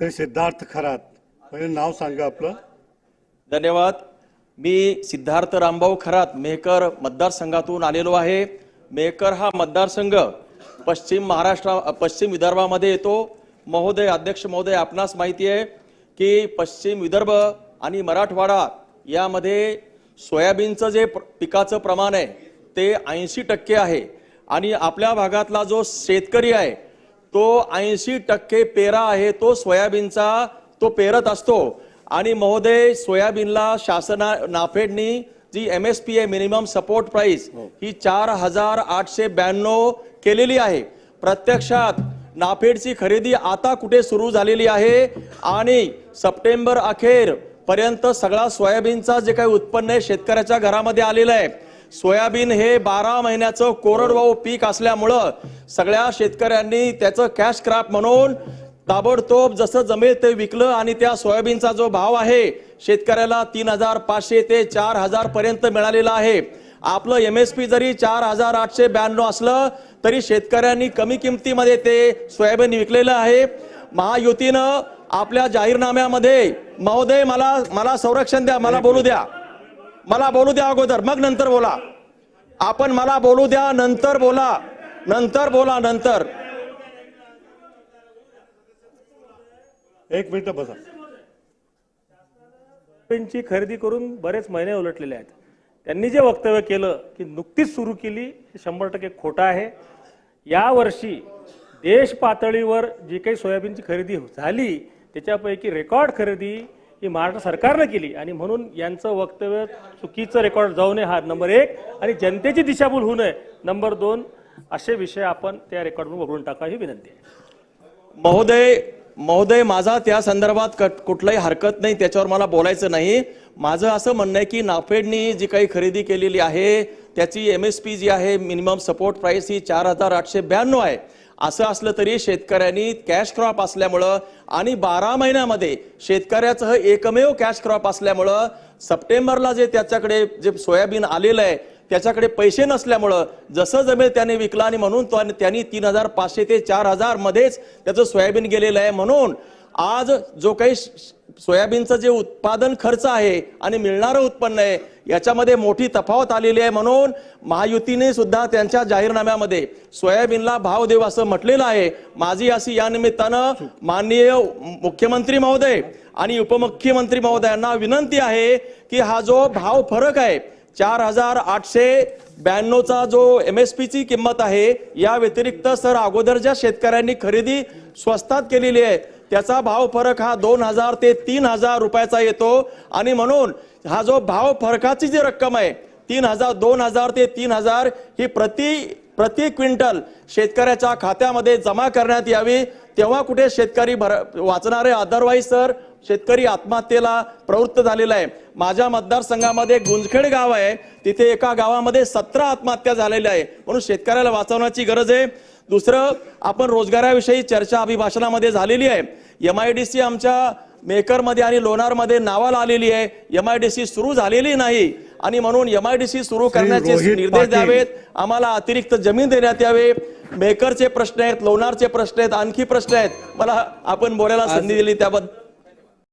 Sir Siddharth Kharat. पहिले नाव सांगा आपलं. धन्यवाद. मी सिद्धार्थ रामभाऊ खरात मेहकर मतदारसंघातून आलेलो आहे. मेहकर हा मतदारसंघ पश्चिम महाराष्ट्र पश्चिम विदर्भामध्ये येतो. महोदय अध्यक्ष महोदय आपणास माहिती आहे की पश्चिम विदर्भ आणि मराठवाडा यामध्ये सोयाबीनचं जे पिकाचं प्रमाण आहे ते ऐंशी टक्के आहे. आणि आपल्या भागातला जो शेतकरी आहे तो ऐंशी टक्के पेरा आहे तो सोयाबीनचा तो पेरत असतो. आणि महोदय सोयाबीनला शासना नाफेडनी जी एम एस पी आहे मिनिमम सपोर्ट प्राइस ही चार हजार आठशे ब्याण्णव केलेली आहे. प्रत्यक्षात नाफेडची खरेदी आता कुठे सुरू झालेली आहे? आणि सप्टेंबर अखेर पर्यंत सगळा सोयाबीनचा जे काही उत्पन्न आहे शेतकऱ्याच्या घरामध्ये आलेलं आहे. सोयाबीन हे बारा महिन्याचं कोरडवाहू पीक असल्यामुळं सगळ्या शेतकऱ्यांनी त्याचं कॅश क्रॉप म्हणून ताबडतोब जसं जमेल ते विकलं आणि त्या सोयाबीनचा जो भाव आहे शेतकऱ्याला तीन हजार पाचशे ते चार हजार पर्यंत मिळालेला आहे. आपलं एम एस पी जरी चार हजार आठशे ब्याण्णव असलं तरी शेतकऱ्यांनी कमी किमतीमध्ये ते सोयाबीन विकलेलं आहे. महायुतीनं आपल्या जाहीरनाम्यामध्ये महोदय मला मला संरक्षण द्या मला बोलू द्या. मला बोलू द्या अगोदर मग नंतर बोला. आपण मला बोलू द्या नंतर बोला. नंतर बोला नंतर. एक मिनिट बसा. खरेदी करून बरेच महिने उलटलेले आहेत. त्यांनी जे वक्तव्य केलं की नुकतीच सुरू केली हे शंभर टक्के खोटं आहे. यावर्षी देश पातळीवर जी काही सोयाबीनची खरेदी झाली त्याच्यापैकी रेकॉर्ड खरेदी ही महाराष्ट्र सरकारनं केली. आणि म्हणून यांचं वक्तव्य चुकीचं रेकॉर्ड जाऊ नये हा नंबर एक. आणि जनतेची दिशाभूल होऊ नये नंबर दोन असे विषय आपण त्या रेकॉर्डवर वगळून टाका ही विनंती आहे. महोदय महोदय माझा त्या संदर्भात कट- कुठलाही हरकत नाही त्याच्यावर मला बोलायचं नाही. माझं असं म्हणणं आहे की नाफेडनी जी काही खरेदी केलेली आहे त्याची एम एस पी जी आहे मिनिमम सपोर्ट प्राईस ही चार हजार आठशे ब्याण्णव आहे. असं असलं तरी शेतकऱ्यांनी कॅश क्रॉप असल्यामुळं आणि बारा महिन्यामध्ये शेतकऱ्याचं हे एकमेव कॅश क्रॉप असल्यामुळं सप्टेंबरला जे त्याच्याकडे जे सोयाबीन आलेलं आहे त्याच्याकडे पैसे नसल्यामुळं जसं जमेल त्याने विकला आणि म्हणून त्यांनी तीन हजार पाचशे ते चार हजार मध्येच त्याचं सोयाबीन गेलेलं आहे म्हणून आज जो काही श- सोयाबीनचं जे उत्पादन खर्च आहे आणि मिळणारं उत्पन्न आहे याच्यामध्ये मोठी तफावत आलेली आहे म्हणून महायुतीने सुद्धा त्यांच्या जाहीरनाम्यामध्ये सोयाबीनला भाव देऊ असं म्हटलेलं आहे. माझी अशी या निमित्तानं माननीय मुख्यमंत्री महोदय आणि उपमुख्यमंत्री महोदयांना विनंती आहे की हा जो भाव फरक आहे चार हजार आठशे ब्याण्णवचा जो एम एस पीची किंमत आहे या व्यतिरिक्त सर अगोदर ज्या शेतकऱ्यांनी खरेदी स्वस्तात केलेली आहे त्याचा भाव फरक हा दोन हजार ते तीन हजार रुपयाचा येतो. आणि म्हणून हा जो भाव फरकाची जी रक्कम आहे तीन हजार दोन हजार ते तीन हजार ही प्रति प्रति क्विंटल शेतकऱ्याच्या खात्यामध्ये जमा करण्यात यावी. तेव्हा कुठे शेतकरी भर वाचणारे अदरवाईज सर शेतकरी आत्महत्येला प्रवृत्त झालेला आहे. माझ्या मतदारसंघामध्ये गुंजखेड गाव आहे. तिथे एका गावामध्ये सतरा आत्महत्या झालेल्या आहे. म्हणून शेतकऱ्याला वाचवण्याची गरज आहे. दुसरं आपण रोजगाराविषयी चर्चा अभिभाषणामध्ये झालेली आहे. एम आय डी सी आमच्या मेकरमध्ये आणि लोणारमध्ये नावाला आलेली आहे. एम आय डी सी सुरू झालेली नाही. आणि म्हणून एम आय डी सी सुरू करण्याचे निर्देश. द्यावेत. आम्हाला अतिरिक्त जमीन देण्यात यावे. मेकरचे प्रश्न आहेत लोणारचे प्रश्न आहेत आणखी प्रश्न आहेत. मला आपण बोलायला संधी दिली त्याबद्दल.